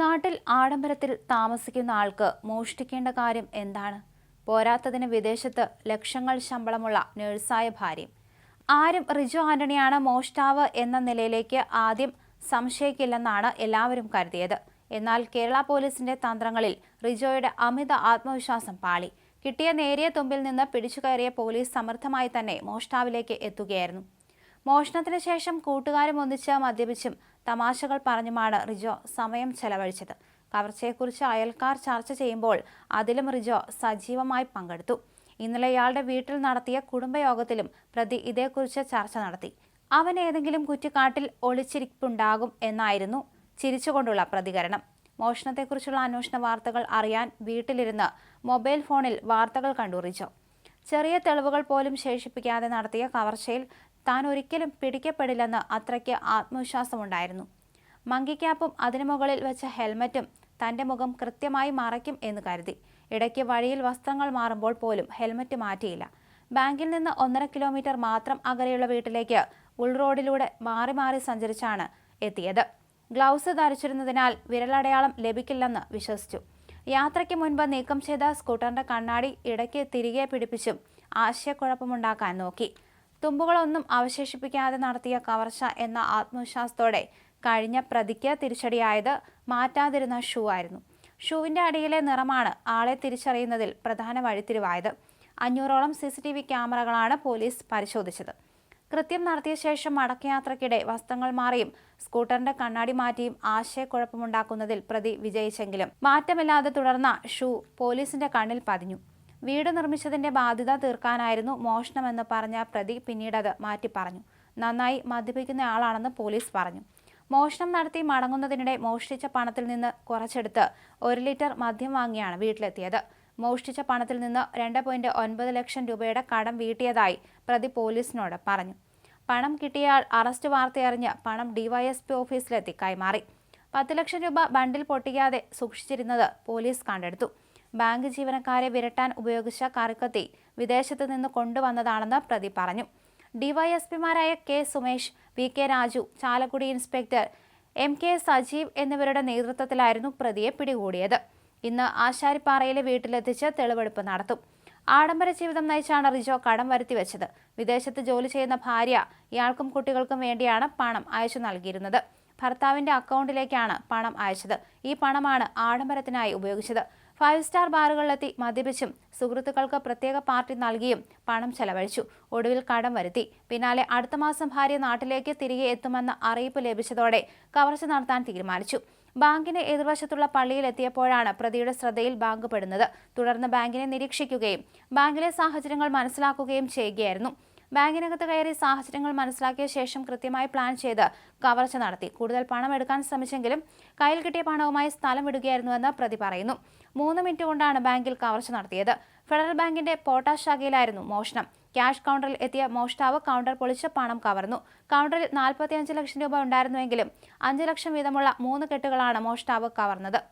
നാട്ടിൽ ആഡംബരത്തിൽ താമസിക്കുന്ന ആൾക്ക് മോഷ്ടിക്കേണ്ട കാര്യം എന്താണ്? പോരാത്തതിന് വിദേശത്ത് ലക്ഷങ്ങൾ ശമ്പളമുള്ള നേഴ്സായ ഭാര്യയും ആരും റിജു ആന്റണിയാണ് മോഷ്ടാവ് എന്ന നിലയിലേക്ക് ആദ്യം സംശയിക്കില്ലെന്നാണ് എല്ലാവരും കരുതിയത്. എന്നാൽ കേരള പോലീസിന്റെ തന്ത്രങ്ങളിൽ റിജോയുടെ അമിത ആത്മവിശ്വാസം പാളി. കിട്ടിയ നേരിയ തുമ്പിൽ നിന്ന് പിടിച്ചു കയറിയ പോലീസ് സമർത്ഥമായി തന്നെ മോഷ്ടാവിലേക്ക് എത്തുകയായിരുന്നു. മോഷണത്തിന് ശേഷം കൂട്ടുകാരും ഒന്നിച്ച് മദ്യപിച്ചും തമാശകൾ പറഞ്ഞുമാണ് റിജോ സമയം ചെലവഴിച്ചത്. കവർച്ചയെക്കുറിച്ച് അയൽക്കാർ ചർച്ച ചെയ്യുമ്പോൾ അതിലും റിജോ സജീവമായി പങ്കെടുത്തു. ഇന്നലെ ഇയാളുടെ വീട്ടിൽ നടത്തിയ കുടുംബയോഗത്തിലും പ്രതി ഇതേക്കുറിച്ച് ചർച്ച നടത്തി. അവൻ ഏതെങ്കിലും കുറ്റിക്കാട്ടിൽ ഒളിച്ചിരിപ്പുണ്ടാകും എന്നായിരുന്നു ചിരിച്ചുകൊണ്ടുള്ള പ്രതികരണം. മോഷണത്തെക്കുറിച്ചുള്ള അന്വേഷണ വാർത്തകൾ അറിയാൻ വീട്ടിലിരുന്ന് മൊബൈൽ ഫോണിൽ വാർത്തകൾ കണ്ടു റിജോ. ചെറിയ തെളിവുകൾ പോലും ശേഷിപ്പിക്കാതെ നടത്തിയ കവർച്ചയിൽ താൻ ഒരിക്കലും പിടിക്കപ്പെടില്ലെന്ന് അത്രയ്ക്ക് ആത്മവിശ്വാസമുണ്ടായിരുന്നു. മങ്കി ക്യാപ്പും അതിനു മുകളിൽ വെച്ച ഹെൽമറ്റും തന്റെ മുഖം കൃത്യമായി മറയ്ക്കും എന്ന് കരുതി. ഇടയ്ക്ക് വഴിയിൽ വസ്ത്രങ്ങൾ മാറുമ്പോൾ പോലും ഹെൽമറ്റ് മാറ്റിയില്ല. ബാങ്കിൽ നിന്ന് ഒന്നര കിലോമീറ്റർ മാത്രം അകലെയുള്ള വീട്ടിലേക്ക് ഉൾറോഡിലൂടെ മാറി മാറി സഞ്ചരിച്ചാണ് എത്തിയത്. ഗ്ലൗസ് ധരിച്ചിരുന്നതിനാൽ വിരലടയാളം ലഭിക്കില്ലെന്ന് വിശ്വസിച്ചു. യാത്രയ്ക്ക് മുൻപ് നീക്കം ചെയ്ത സ്കൂട്ടറിന്റെ കണ്ണാടി ഇടയ്ക്ക് തിരികെ പിടിപ്പിച്ചും ആശയക്കുഴപ്പമുണ്ടാക്കാൻ നോക്കി. തുമ്പുകളൊന്നും അവശേഷിപ്പിക്കാതെ നടത്തിയ കവർച്ച എന്ന ആത്മവിശ്വാസത്തോടെ കഴിഞ്ഞ പ്രതിക്ക് തിരിച്ചടിയായത് മാറ്റാതിരുന്ന ഷൂ ആയിരുന്നു. ഷൂവിന്റെ അടിയിലെ നിറമാണ് ആളെ തിരിച്ചറിയുന്നതിൽ പ്രധാന വഴിത്തിരിവായത്. അഞ്ഞൂറോളം സി സി ടി വി ക്യാമറകളാണ് പോലീസ് പരിശോധിച്ചത്. കൃത്യം നടത്തിയ ശേഷം മടക്കയാത്രയ്ക്കിടെ വസ്ത്രങ്ങൾ മാറിയും സ്കൂട്ടറിന്റെ കണ്ണാടി മാറ്റിയും ആശയക്കുഴപ്പമുണ്ടാക്കുന്നതിൽ പ്രതി വിജയിച്ചെങ്കിലും മാറ്റമില്ലാതെ തുടർന്ന ഷൂ പോലീസിന്റെ കണ്ണിൽ പതിഞ്ഞു. വീട് നിർമ്മിച്ചതിന്റെ ബാധ്യത തീർക്കാനായിരുന്നു മോഷണമെന്ന് പറഞ്ഞ പ്രതി പിന്നീട് അത് മാറ്റി പറഞ്ഞു. നന്നായി മദ്യപിക്കുന്ന ആളാണെന്ന് പോലീസ് പറഞ്ഞു. മോഷണം നടത്തി മടങ്ങുന്നതിനിടെ മോഷ്ടിച്ച പണത്തിൽ നിന്ന് കുറച്ചെടുത്ത് ഒരു ലിറ്റർ മദ്യം വാങ്ങിയാണ് വീട്ടിലെത്തിയത്. മോഷ്ടിച്ച പണത്തിൽ നിന്ന് രണ്ട് പോയിന്റ് ഒൻപത് ലക്ഷം രൂപയുടെ കടം വീട്ടിയതായി പ്രതി പോലീസിനോട് പറഞ്ഞു. പണം കിട്ടിയയാൾ അറസ്റ്റ് വാർത്തയറിഞ്ഞ് പണം ഡിവൈഎസ്പി ഓഫീസിലെത്തി കൈമാറി. പത്ത് ലക്ഷം രൂപ ബണ്ടിൽ പൊട്ടിക്കാതെ സൂക്ഷിച്ചിരുന്നത് പോലീസ് കണ്ടെടുത്തു. ബാങ്ക് ജീവനക്കാരെ വിരട്ടാൻ ഉപയോഗിച്ച കറുക്കത്തി വിദേശത്ത് നിന്ന് കൊണ്ടുവന്നതാണെന്ന് പ്രതി പറഞ്ഞു. ഡിവൈഎസ്പിമാരായ K Sumesh V K Raju Chalakudy inspector M K Sajeev എന്നിവരുടെ നേതൃത്വത്തിലായിരുന്നു പ്രതിയെ പിടികൂടിയത്. ഇന്ന് ആശാരിപ്പാറയിലെ വീട്ടിലെത്തിച്ച് തെളിവെടുപ്പ് നടത്തും. ആഡംബര ജീവിതം നയിച്ചാണ് റിജോ കടം വരുത്തി വെച്ചത് വിദേശത്ത് ജോലി ചെയ്യുന്ന ഭാര്യ ഇയാൾക്കും കുട്ടികൾക്കും വേണ്ടിയാണ് പണം അയച്ചു നൽകിയിരുന്നത്. ഭർത്താവിന്റെ അക്കൗണ്ടിലേക്കാണ് പണം അയച്ചത്. ഈ പണമാണ് ആഡംബരത്തിനായി ഉപയോഗിച്ചത്. ഫൈവ് സ്റ്റാർ ബാറുകളിലെത്തി മദ്യപിച്ചും സുഹൃത്തുക്കൾക്ക് പ്രത്യേക പാർട്ടി നൽകിയും പണം ചെലവഴിച്ചു. ഒടുവിൽ കടം വരുത്തി. പിന്നാലെ അടുത്ത മാസം ഭാര്യ നാട്ടിലേക്ക് തിരികെ എത്തുമെന്ന അറിയിപ്പ് ലഭിച്ചതോടെ കവർച്ച നടത്താൻ തീരുമാനിച്ചു. ബാങ്കിന് എതിർവശത്തുള്ള പള്ളിയിൽ എത്തിയപ്പോഴാണ് പ്രതിയുടെ ശ്രദ്ധയിൽ ബാങ്ക് പെടുന്നത്. തുടർന്ന് ബാങ്കിനെ നിരീക്ഷിക്കുകയും ബാങ്കിലെ സാഹചര്യങ്ങൾ മനസ്സിലാക്കുകയും ചെയ്യുകയായിരുന്നു. ബാങ്കിനകത്ത് കയറി സാഹചര്യങ്ങൾ മനസ്സിലാക്കിയ ശേഷം കൃത്യമായി പ്ലാൻ ചെയ്ത് കവർച്ച നടത്തി. കൂടുതൽ പണം എടുക്കാൻ ശ്രമിച്ചെങ്കിലും കയ്യിൽ കിട്ടിയ പണവുമായി സ്ഥലം വിടുകയായിരുന്നുവെന്ന് പ്രതി പറയുന്നു. മൂന്ന് മിനിറ്റ് കൊണ്ടാണ് ബാങ്കിൽ കവർച്ച നടത്തിയത്. ഫെഡറൽ ബാങ്കിന്റെ പോട്ടാഷ് ശാഖയിലായിരുന്നു മോഷണം. ക്യാഷ് കൗണ്ടറിൽ എത്തിയ മോഷ്ടാവ് കൗണ്ടർ പൊളിച്ച് പണം കവർന്നു. കൗണ്ടറിൽ നാൽപ്പത്തിയഞ്ച് ലക്ഷം രൂപ ഉണ്ടായിരുന്നുവെങ്കിലും അഞ്ച് ലക്ഷം വീതമുള്ള മൂന്ന് കെട്ടുകളാണ് മോഷ്ടാവ് കവർന്നത്.